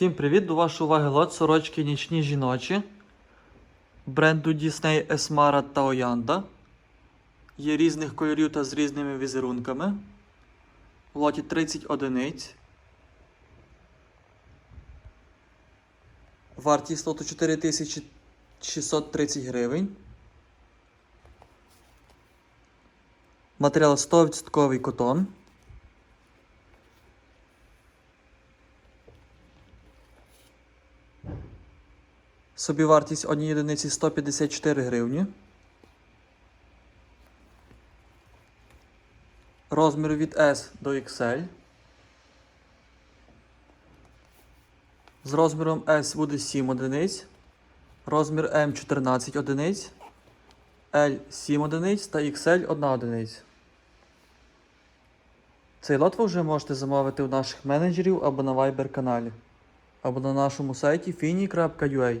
Всім привіт! До вашої уваги лот сорочки нічні жіночі бренду Disney Esmara та Oyanda. Є різних кольорів та з різними візерунками. В лоті 30 одиниць. Вартість лоту 4630 гривень. Матеріал 100% котон. Собівартість однієї одиниці 154 гривні. Розмір від S до XL. З розміром S буде 7 одиниць. Розмір M 14 одиниць. L 7 одиниць та XL 1 одиниця. Цей лот ви вже можете замовити у наших менеджерів або на Viber каналі, або на нашому сайті fini.ua.